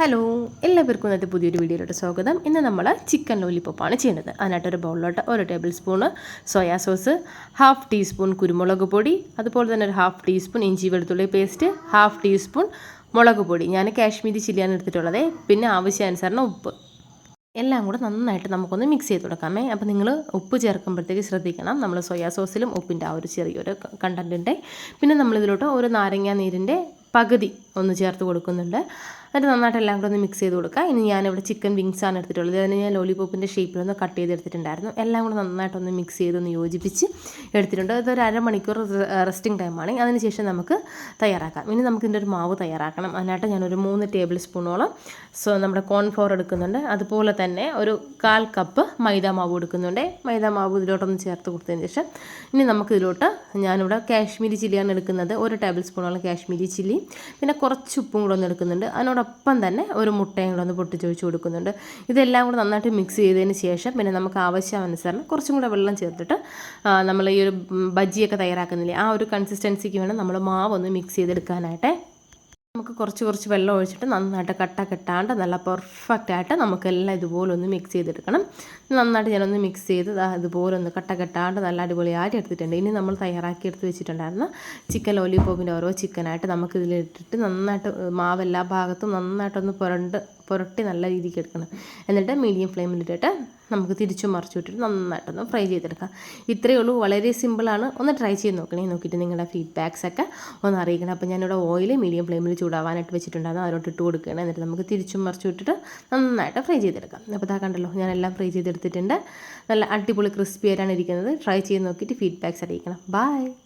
Hello എല്ലാവർക്കും ഇന്നത്തെ പുതിയൊരു വീഡിയോയിലോട്ട് സ്വാഗതം. ഇന്ന് നമ്മൾ ചിക്കൻ ലോലിപ്പോപ്പാണ് ചെയ്യുന്നത്. അതിനായിട്ട് ഒരു ബൗളിലോട്ട് ഒരു table spoon soya sauce half teaspoon കുരുമുളക് പൊടി അതുപോലെ തന്നെ ഒരു ഹാഫ് ടീസ്പൂൺ ഇഞ്ചി വെളുത്തുള്ളി പേസ്റ്റ് ഹാഫ് ടീസ്പൂൺ മുളക് പൊടി. ഞാൻ കാശ്മീരി ചില്ലിയാണ് എടുത്തിട്ടുള്ളത്. പിന്നെ ആവശ്യാനുസരണം ഉപ്പ്. എല്ലാം കൂടെ നന്നായിട്ട് നമുക്കൊന്ന് മിക്സ് ചെയ്ത് കൊടുക്കാമേ. അപ്പോൾ നിങ്ങൾ ഉപ്പ് ചേർക്കുമ്പോഴത്തേക്ക് ശ്രദ്ധിക്കണം. നമ്മൾ സോയാ സോസിലും ഉപ്പിന്റെ ആ ഒരു ചെറിയൊരു കണ്ടന്റുണ്ട് പിന്നെ നമ്മളിതിലോട്ട് ഒരു നാരങ്ങ നീരിന്റെ പകുതി ഒന്ന് ചേർത്ത് കൊടുക്കുന്നുണ്ട്. എന്നിട്ട് നന്നായിട്ട് എല്ലാം കൂടെ ഒന്ന് മിക്സ് ചെയ്ത് കൊടുക്കുക. ഇനി ഞാനിവിടെ ചിക്കൻ വിങ്സ് ആണ് എടുത്തിട്ടുള്ളത്. അതിന് ഞാൻ ലോലിപോപ്പിന്റെ ഷേപ്പിലൊന്ന് കട്ട് ചെയ്തെടുത്തിട്ടുണ്ടായിരുന്നു എല്ലാം കൂടെ നന്നായിട്ടൊന്ന് മിക്സ് ചെയ്തൊന്ന് യോജിപ്പിച്ച് എടുത്തിട്ടുണ്ട്. അതൊരു അരമണിക്കൂർ റെസ്റ്റിംഗ് ടൈമാണ് അതിനുശേഷം നമുക്ക് തയ്യാറാക്കാം. ഇനി നമുക്ക് ഇതിന്റെ ഒരു മാവ് തയ്യാറാക്കണം. അതിനായിട്ട് ഞാനൊരു മൂന്ന് ടേബിൾ സ്പൂണോളം സോ നമ്മുടെ കോൺഫ്ലോർ എടുക്കുന്നുണ്ട്. അതുപോലെ തന്നെ ഒരു കാൽ കപ്പ് മൈദ മാവ് എടുക്കുന്നുണ്ട്. മൈദ മാവ് ഇതിലോട്ടൊന്ന് ചേർത്ത് കൊടുത്തതിന് ശേഷം ഇനി നമുക്ക് ഇതിലോട്ട് ഞാനിവിടെ കാശ്മീരി ചില്ലിയാണ് എടുക്കുന്നത്. ഒരു ടേബിൾ സ്പൂണോളം കാശ്മീരി ചില്ലി പിന്നെ കുറച്ച് ഉപ്പും കൂടെ ഒന്ന് എടുക്കുന്നുണ്ട്. അതിനോടൊപ്പം തന്നെ ഒരു മുട്ടയും കൂടെ ഒന്ന് പൊട്ടിച്ചൊഴിച്ച് കൊടുക്കുന്നുണ്ട്. ഇതെല്ലാം കൂടെ നന്നായിട്ട് മിക്സ് ചെയ്തതിന് ശേഷം പിന്നെ നമുക്ക് ആവശ്യാനുസരണം കുറച്ചും കൂടെ വെള്ളം ചേർത്തിട്ട് നമ്മൾ ഈ ഒരു ബജ്ജിയൊക്കെ തയ്യാറാക്കുന്നില്ലേ ആ ഒരു കൺസിസ്റ്റൻസിക്ക് വേണം നമ്മൾ മാവ് ഒന്ന് മിക്സ് ചെയ്തെടുക്കാനായിട്ട് നമുക്ക് കുറച്ച് കുറച്ച് വെള്ളം ഒഴിച്ചിട്ട് നന്നായിട്ട് കട്ട കെട്ടാണ്ട് നല്ല പെർഫെക്റ്റ് ആയിട്ട് നമുക്കെല്ലാം ഇതുപോലെ ഒന്ന് മിക്സ് ചെയ്തെടുക്കണം. നന്നായിട്ട് ഞാനൊന്ന് മിക്സ് ചെയ്ത് ഇതുപോലെ ഒന്ന് കട്ട കെട്ടാണ്ട് നല്ല അടിപൊളിയായിട്ട് എടുത്തിട്ടുണ്ട്. ഇനി നമ്മൾ തയ്യാറാക്കി എടുത്ത് വെച്ചിട്ടുണ്ടായിരുന്ന ചിക്കൻ ലോലിപോപ്പിന്റെ ഓരോ ചിക്കനായിട്ട് നമുക്കിതിലിട്ടിട്ട് നന്നായിട്ട് മാവ് എല്ലാ ഭാഗത്തും നന്നായിട്ടൊന്ന് പുരണ്ട് പുരട്ടി നല്ല രീതിക്ക് എടുക്കണം. എന്നിട്ട് മീഡിയം ഫ്ലെയിമിലിട്ടിട്ട് നമുക്ക് തിരിച്ചു മറിച്ചു വിട്ടിട്ട് നന്നായിട്ടൊന്ന് ഫ്രൈ ചെയ്തെടുക്കാം. ഇത്രയേ ഉള്ളൂ. വളരെ സിമ്പിളാണ് ഒന്ന് ട്രൈ ചെയ്ത് നോക്കണേ. നോക്കിയിട്ട് നിങ്ങളുടെ ഫീഡ്ബാക്സ് ഒക്കെ ഒന്ന് അറിയിക്കണം. അപ്പോൾ ഞാനിവിടെ ഓയിൽ മീഡിയം ഫ്ലെയിമിൽ ചൂടാവാനായിട്ട് വെച്ചിട്ടുണ്ടായിരുന്നു. അതിലോട്ട് ഇട്ട് കൊടുക്കുകയാണ് എന്നിട്ട് നമുക്ക് തിരിച്ചും മറിച്ചു വിട്ടിട്ട് നന്നായിട്ട് ഫ്രൈ ചെയ്തെടുക്കാം. അപ്പോൾ ഇതാ കണ്ടല്ലോ ഞാനെല്ലാം ഫ്രൈ ചെയ്തെടുത്തിട്ടുണ്ട്. നല്ല അടിപൊളി ക്രിസ്പി ആയിട്ടാണ് ഇരിക്കുന്നത്. ട്രൈ ചെയ്ത് നോക്കിയിട്ട് ഫീഡ്ബാക്സ് അറിയിക്കണം. ബൈ